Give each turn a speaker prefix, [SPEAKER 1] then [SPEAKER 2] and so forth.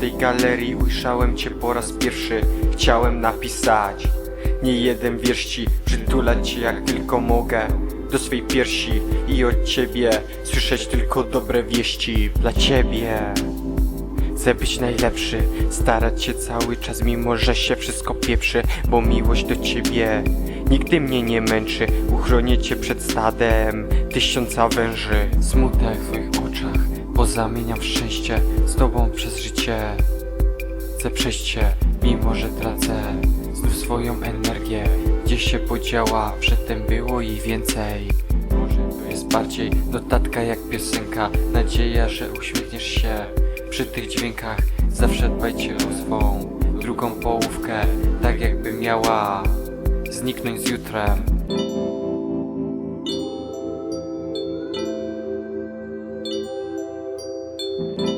[SPEAKER 1] tej galerii ujrzałem cię po raz pierwszy Chciałem napisać Nie jeden wiersz ci Przytulać cię jak tylko mogę Do swej piersi I od ciebie Słyszeć tylko dobre wieści Dla ciebie Chcę być najlepszy, starać się cały czas, mimo że się wszystko pieprzy, bo miłość do ciebie nigdy mnie nie męczy. Uchronię cię przed stadem tysiąca węży. Smutek w twoich oczach pozamieniam w szczęście tobą przez życie. Chcę przejść się, mimo że tracę Znów swoją energię. Gdzieś się podziała, przedtem było i więcej. Może to jest bardziej notatka jak piosenka. Nadzieja, że uśmiechniesz się Przy tych dźwiękach. Zawsze dbajcie o swą Drugą połówkę, tak jakby miała Zniknąć z jutrem. thank you